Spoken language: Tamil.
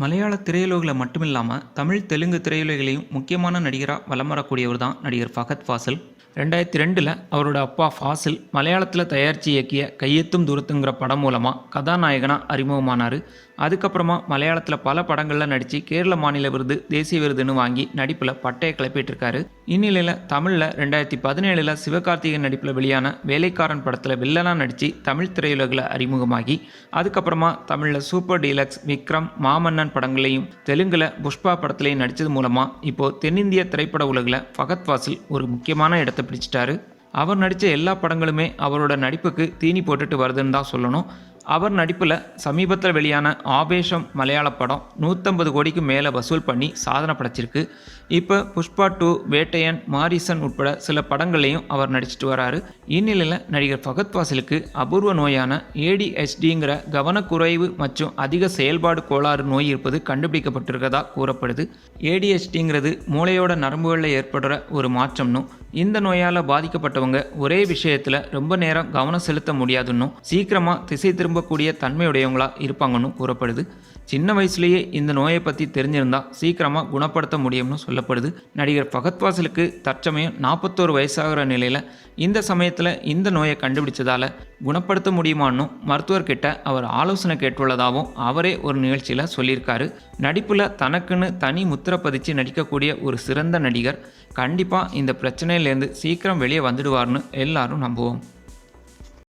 மலையாள திரையுலகில் மட்டுமில்லாமல் தமிழ் தெலுங்கு திரையுலகிலையும் முக்கியமான நடிகராக வலம் வரக்கூடியவர் தான் நடிகர் ஃபகத் ஃபாசில். ரெண்டாயிரத்தி ரெண்டில் அவரோட அப்பா ஃபாசில் மலையாளத்தில் தயாரித்து இயக்கிய கையெத்தும் தூரத்துங்கிற படம் மூலமாக கதாநாயகனாக அறிமுகமானார். அதுக்கப்புறமா மலையாளத்தில் பல படங்களில் நடித்து கேரள மாநில விருது தேசிய விருதுன்னு வாங்கி நடிப்பில் பட்டையை கிளப்பிட்டு இருக்காரு. இந்நிலையில் தமிழில் ரெண்டாயிரத்தி பதினேழில் சிவகார்த்திகேயன் நடிப்பில் வெளியான வேலைக்காரன் படத்தில் வில்லனாக நடித்து தமிழ் திரையுலகில் அறிமுகமாகி அதுக்கப்புறமா தமிழில் சூப்பர் டீலக்ஸ் விக்ரம் மாமன்னன் படங்களையும் தெலுங்கில் புஷ்பா படத்துலையும் நடித்தது மூலமாக இப்போது தென்னிந்திய திரைப்பட உலகில் ஃபகத் வாசில் ஒரு முக்கியமான இடத்தை பிடிச்சிட்டாரு. அவர் நடித்த எல்லா படங்களுமே அவரோட நடிப்புக்கு தீனி போட்டுட்டு வருதுன்னு தான் சொல்லணும். அவர் நடிப்பில் சமீபத்தில் வெளியான ஆவேஷம் மலையாள படம் நூற்றம்பது கோடிக்கு மேலே வசூல் பண்ணி சாதனை படைச்சிருக்கு. இப்போ புஷ்பா டூ வேட்டையன் மாரிசன் உட்பட சில படங்களையும் அவர் நடிச்சிட்டு வராரு. இந்நிலையில் நடிகர் ஃபகத் ஃபாசிலுக்கு அபூர்வ நோயான ஏடிஹெச்டிங்கிற கவனக்குறைவு மற்றும் அதிக செயல்பாடு கோளாறு நோய் இருப்பது கண்டுபிடிக்கப்பட்டிருக்கதா கூறப்படுது. ஏடிஹெச்டிங்கிறது மூளையோட நரம்புகளில் ஏற்படுற ஒரு மாற்றம்னும் இந்த நோயால் பாதிக்கப்பட்டவங்க ஒரே விஷயத்தில் ரொம்ப நேரம் கவனம் செலுத்த முடியாதுன்னும் சீக்கிரமாக திசை திரும்பக்கூடிய தன்மையுடையவங்களாக இருப்பாங்கன்னு கூறப்படுது. சின்ன வயசுலேயே இந்த நோயை பற்றி தெரிஞ்சிருந்தா சீக்கிரமாக குணப்படுத்த முடியும்னு சொல்லப்படுது. நடிகர் ஃபகத் தற்சமயம் நாற்பத்தோரு வயசாகிற நிலையில் இந்த சமயத்தில் இந்த நோயை கண்டுபிடிச்சதால் குணப்படுத்த முடியுமான்னு மருத்துவர்கிட்ட அவர் ஆலோசனை கேட்டுள்ளதாகவும் அவரே ஒரு நிகழ்ச்சியில் சொல்லியிருக்காரு. நடிப்பில் தனக்குன்னு தனி முத்திரை பதிச்சு நடிக்கக்கூடிய ஒரு சிறந்த நடிகர் கண்டிப்பாக இந்த பிரச்சனையிலேருந்து சீக்கிரம் வெளியே வந்துடுவார்னு எல்லாரும் நம்புவோம்.